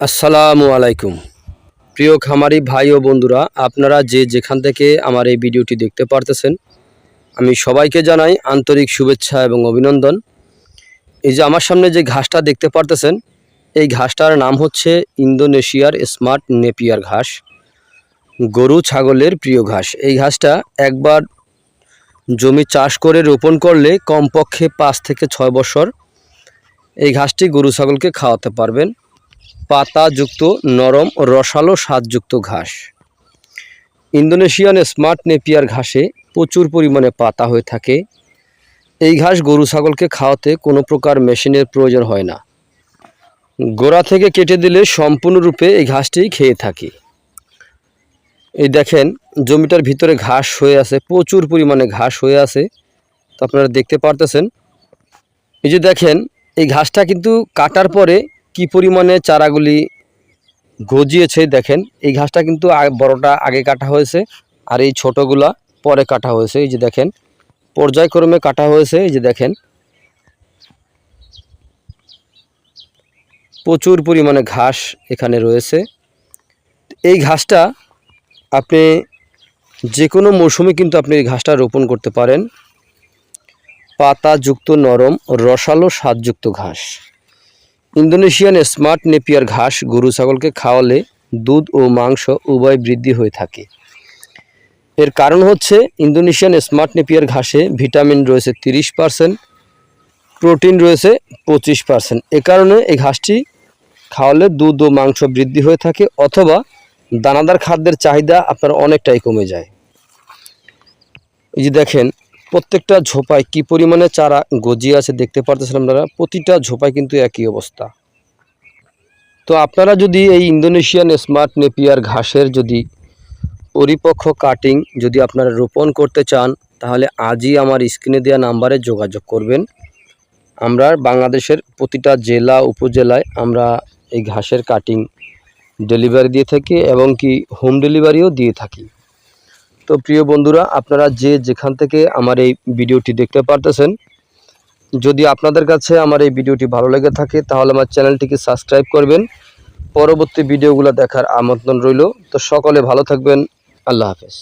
আসসালামু আলাইকুম। প্রিয় খামারি ভাই ও বন্ধুরা, আপনারা যে যেখান থেকে আমার এই ভিডিওটি দেখতে পারতেছেন, আমি সবাইকে জানাই আন্তরিক শুভেচ্ছা এবং অভিনন্দন। এই যে আমার সামনে যে ঘাসটা দেখতে পারতেছেন, এই ঘাসটার নাম হচ্ছে ইন্দোনেশিয়ার স্মার্ট নেপিয়ার ঘাস, গরু ছাগলের প্রিয় ঘাস। এই ঘাসটা একবার জমি চাষ করে রোপণ করলে কমপক্ষে পাঁচ থেকে ছয় বছর এই ঘাসটি গরু ছাগলকে খাওয়াতে পারবেন। পাতাযুক্ত, নরম, রসালো, স্বাদযুক্ত ঘাস। ইন্দোনেশিয়ান স্মার্ট নেপিয়ার ঘাসে প্রচুর পরিমাণে পাতা হয়ে থাকে। এই ঘাস গরু ছাগলকে খাওয়াতে কোনো প্রকার মেশিনের প্রয়োজন হয় না। গোড়া থেকে কেটে দিলে সম্পূর্ণরূপে এই ঘাসটি খেয়ে থাকে। এই দেখেন, জমিটার ভিতরে ঘাস হয়ে আছে, প্রচুর পরিমাণে ঘাস হয়ে আছে। তো আপনারা দেখতে পারতেছেন। এই যে দেখেন, এই ঘাসটা কিন্তু কাটার পরে কি পরিমাণে চারাগুলি গজিয়েছে দেখেন। এই ঘাসটা কিন্তু বড়টা আগে কাটা হয়েছে আর এই ছোটগুলা পরে কাটা হয়েছে। এই যে দেখেন, পর্যায়ক্রমে কাটা হয়েছে। এই যে দেখেন, প্রচুর পরিমাণে ঘাস এখানে রয়েছে। এই ঘাসটা আপনি যে কোনো মৌসুমে কিন্তু আপনি এই ঘাসটা রোপণ করতে পারেন। পাতাযুক্ত নরম, রসালো স্বাদযুক্ত ঘাস। ইন্দোনেশিয়ান স্মার্ট নেপিয়ার ঘাস গরু ছাগলকে খাওয়ালে দুধ ও মাংস উভয় বৃদ্ধি হয়ে থাকে। এর কারণ হচ্ছে ইন্দোনেশিয়ান স্মার্ট নেপিয়ার ঘাসে ভিটামিন রয়েছে তিরিশ পার্সেন্ট, প্রোটিন রয়েছে পঁচিশ পার্সেন্ট। এ কারণে এই ঘাসটি খাওয়ালে দুধ ও মাংস বৃদ্ধি হয়ে থাকে অথবা দানাদার খাদ্যের চাহিদা আপনার অনেকটাই কমে যায়। এই যে দেখেন প্রত্যেকটা ঝোপায় কি পরিমাণে চারা গজিয়ে আছে দেখতে পারতেছেন আপনারা প্রতিটা ঝোপায় কিন্তু একই অবস্থা। তো আপনারা যদি এই ইন্দোনেশিয়ান স্মার্ট নেপিয়ার ঘাসের যদি পরিপক্ক কাটিং যদি আপনারা রোপণ করতে চান, তাহলে আজই আমার স্ক্রিনে দেওয়া নাম্বারে যোগাযোগ করবেন। আমরা বাংলাদেশের প্রতিটা জেলা, উপজেলায় আমরা এই ঘাসের কাটিং ডেলিভারি দিয়ে থাকি এবং কি হোম ডেলিভারিও দিয়ে থাকি। তো প্রিয় বন্ধুরা, আপনারা যে যেখান থেকে আমার এই ভিডিওটি দেখতে পারতেছেন, যদি আপনাদের কাছে আমার এই ভিডিওটি ভালো লেগে থাকে, তাহলে আমার চ্যানেলটিকে সাবস্ক্রাইব করবেন। পরবর্তী ভিডিওগুলো দেখার আমন্ত্রণ রইল। তো সকলে ভালো থাকবেন। আল্লাহ হাফেজ।